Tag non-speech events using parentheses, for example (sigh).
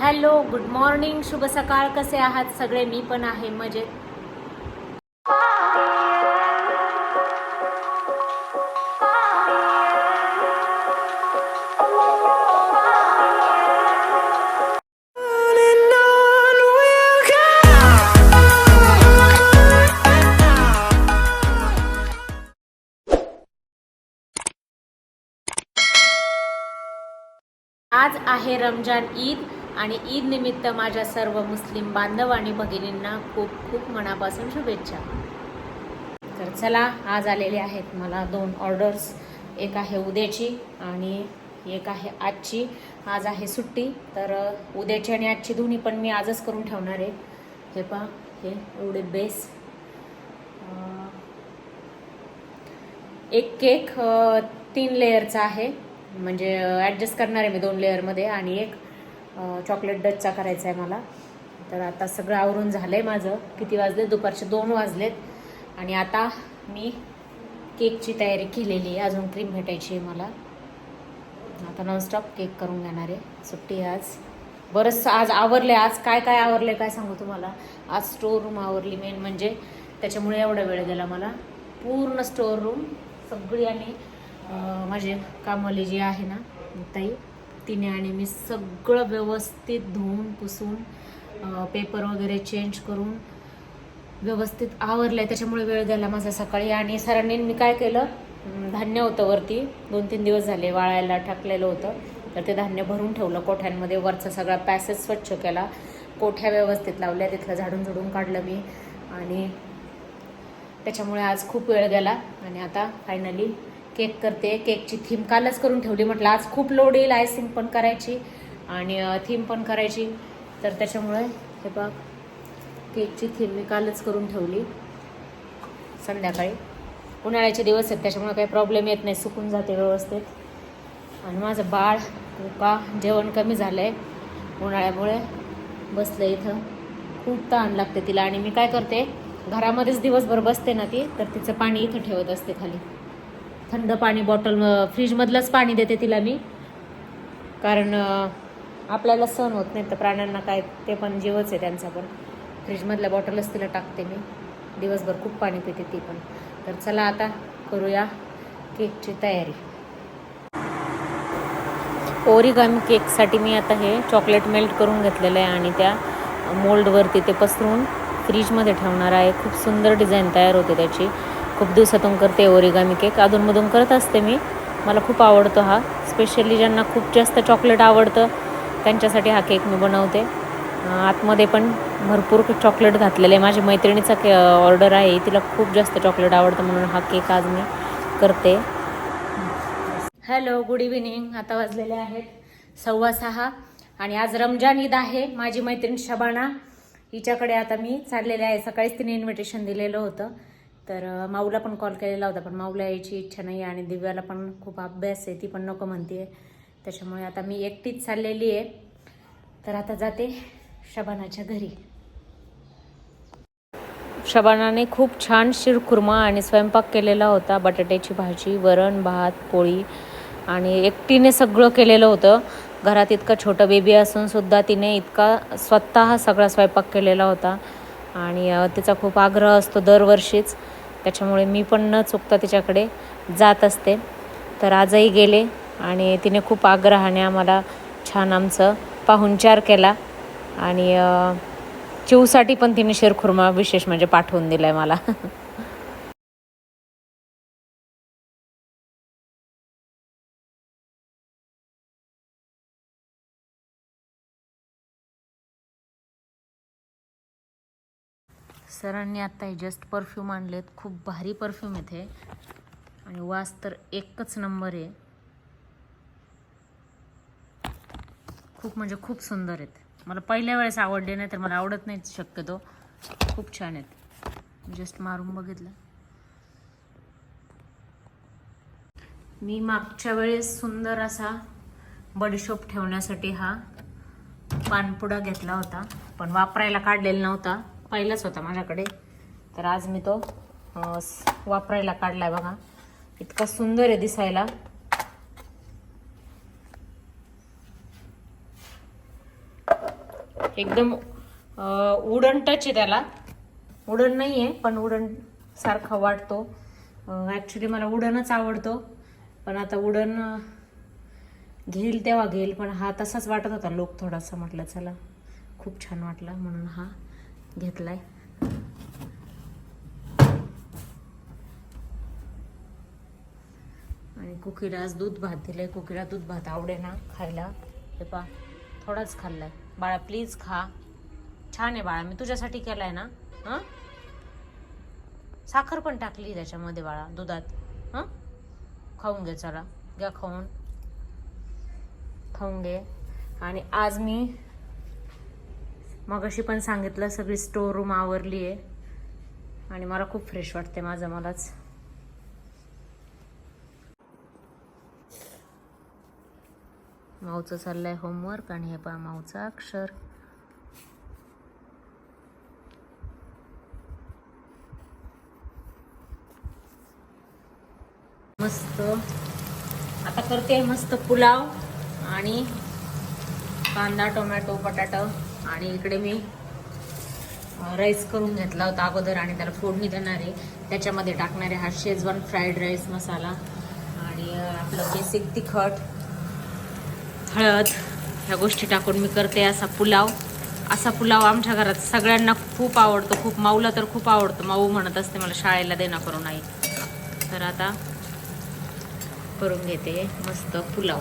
Hello good morning शुभ सकाळ कसे आहात? सगळे मी पण आहे मजेत. आज आहे रमजान ईद. आणि ईदनिमित्त माझ्या सर्व मुस्लिम बांधव आणि भगिनींना खूप खूप मनापासून शुभेच्छा. तर चला आज आलेले आहेत मला दोन ऑर्डर्स एक आहे उद्याची आणि एक आहे आजची. आज आहे सुट्टी तर उद्याची आणि आजची दोन्ही पण मी आजच करून ठेवणार आहे. हे पहा हे एवढे बेस एक केक तीन लेयरचा आहे. म्हणजे ॲडजस्ट करणार आहे मी दोन लेअरमध्ये आणि एक चॉकलेट डचचा करायचा आहे मला. तर आता सगळं आवरून झालं आहे माझं. किती वाजले? दुपारचे दोन वाजलेत. आणि आता मी केकची तयारी केलेली आहे. अजून क्रीम भेटायची आहे मला. आता नॉनस्टॉप केक करून घेणार आहे. सुट्टी आज. बरंच आज आवरले आज काय काय आवरले काय सांगू तुम्हाला? आज स्टोअर रूम आवरली मेन म्हणजे त्याच्यामुळे एवढा वेळ गेला मला. पूर्ण स्टोअर रूम सगळी आणि माझे कामवाली जी आहे ना ताई तिने आणि मी सगळं व्यवस्थित धुवून पुसून पेपर वगैरे चेंज करून व्यवस्थित आवरलंय. त्याच्यामुळे वेळ गेला माझा सकाळी. आणि सरांनी मी काय केलं? धान्य होतं वरती. दोन तीन दिवस झाले वाळायला टाकलेलं होतं. तर ते धान्य भरून ठेवलं. कोठ्यांमध्ये वरचा सगळा पॅसेज स्वच्छ केला. कोठ्या व्यवस्थित लावल्या? तिथलं झाडून झुडून काढलं मी. आणि त्याच्यामुळे आज खूप वेळ गेला. आणि आता फायनली केक करते. केकची थीम कालच करून ठेवली. म्हटलं आज खूप लोड येईल आयसिंग पण करायची आणि थीम पण करायची. तर त्याच्यामुळे हे बघ केकची थीम मी कालच करून ठेवली. संध्याकाळी. उन्हाळ्याचे दिवस आहेत त्याच्यामुळे काही प्रॉब्लेम येत नाही. सुकून जाते व्यवस्थित. आणि माझं बाळ कृपा जेवण कमी झालं आहे उन्हाळ्यामुळे बसलं इथं. खूप ताण लागते तिला. आणि मी काय करते घरामध्येच दिवसभर बसते ना ती तर तिचं पाणी इथं ठेवत असते खाली. थंड पाणी बॉटल फ्रीजमधलंच पाणी देते तिला मी. कारण आपल्याला सहन होत नाही तर प्राण्यांना काय ते पण जीवच आहे त्यांचा पण. फ्रीजमधल्या बॉटलच तिला टाकते मी. दिवसभर खूप पाणी पिते ती पण. तर चला आता करूया केकची तयारी. ओरिगामी केकसाठी मी आता हे चॉकलेट मेल्ट करून घेतलेलं आहे आणि त्या मोल्डवरती ते पसरून फ्रीजमध्ये ठेवणार आहे. खूप सुंदर डिझाईन तयार होते त्याची. खूप दिवसातून करते ओरिगामी केक. अधूनमधून करत असते मी. मला खूप आवडतो हा. स्पेशली ज्यांना खूप जास्त चॉकलेट आवडतं त्यांच्यासाठी हा केक मी बनवते. आतमध्ये पण भरपूर चॉकलेट घातलेलं. आहे माझ्या मैत्रिणीचा के ऑर्डर आहे. तिला खूप जास्त चॉकलेट आवडतं म्हणून हा केक आज मी करते. हॅलो गुड इव्हिनिंग आता वाजलेले आहेत सव्वा सहा आणि आज रमजान ईद आहे. माझी मैत्रीण शबाना हिच्याकडे आता मी चाललेले आहे. सकाळीच तिने इन्व्हिटेशन दिलेलं होतं. तर माऊला पण कॉल केलेला होता पण माऊला यायची इच्छा नाही आणि दिव्याला पण खूप अभ्यास आहे ती पण नको म्हणते त्याच्यामुळे आता मी एकटीच चाललेली आहे. तर आता जाते शबानाच्या घरी. शबानाने खूप छान शिरखुर्मा आणि स्वयंपाक केलेला होता बटाट्याची भाजी वरण भात पोळी आणि एकटीने सगळं केलेलं होतं. घरात इतकं छोटं बेबी असूनसुद्धा तिने इतका स्वतः सगळा स्वयंपाक केलेला होता आणि तिचा खूप आग्रह असतो दरवर्षीच. त्याच्यामुळे मी पण न चुकता तिच्याकडे जात असते. तर आजही गेले आणि तिने खूप आग्रहाने आम्हाला छान आमचं पाहुणचार केला. आणि चिवसाठी पण तिने शिरखुर्मा विशेष म्हणजे पाठवून दिलाय मला. (laughs) सरांनी आत्ता हे जस्ट परफ्यूम आणलेत. खूप भारी परफ्यूम येते आणि वास तर एकच नंबर आहे. खूप म्हणजे खूप सुंदर आहेत. मला पहिल्या वेळेस आवडले नाही तर मला आवडत नाहीत शक्यतो. खूप छान आहेत. जस्ट मारून बघितलं. मी मागच्या वेळेस सुंदर असा बडीशोप ठेवण्यासाठी हा पानपुडा घेतला होता पण वापरायला काढलेला नव्हता. पहिलाच होता माझ्याकडे. तर आज मी तो वापरायला काढला वापरायला काढलाय बघा. इतका सुंदर आहे दिसायला. एकदम उडन टच आहे त्याला. उडन नाही आहे पण उडन सारखा वाटतो. ॲक्च्युली मला उडनच आवडतो. पण आता उडन घेईल तेव्हा घेईल पण हा तसाच वाटत होता लोक थोडासा म्हटलं चला खूप छान वाटला म्हणून हा. घेतलाय. आणि कुकीला आज दूध भात दिलंय. कुकीला दूध भात आवडे ना खायला. हे पा थोडाच खाल्लाय. बाळा प्लीज खा. छान आहे बाळा मी तुझ्यासाठी केलाय ना? हां? साखर पण टाकली त्याच्यामध्ये बाळा दुधात. हां? खाऊन घे चला घ्या खाऊन. खाऊन घे. आणि आज मी मग अशी पण सांगितलं सगळी स्टोर रूम आवरली आहे. आणि मला खूप फ्रेश वाटते माझं मलाच. माऊचं चाललंय होमवर्क आणि हे पहा माऊचं अक्षर. मस्त. आता करते मस्त पुलाव आणि कांदा टोमॅटो बटाटा. आणि इकडे मी राईस करून घेतला होता अगोदर आणि त्याला फोडणी देणार आहे. त्याच्यामध्ये टाकणारे हा शेजवान फ्राईड राईस मसाला आणि आपलं बेसिक तिखट हळद ह्या गोष्टी टाकून मी करते असा पुलाव. असा पुलाव आमच्या घरात सगळ्यांना खूप आवडतो. खूप माऊला तर खूप आवडतो. माऊ म्हणत असते मला शाळेला देणं करून आई. तर आता करून घेते मस्त पुलाव.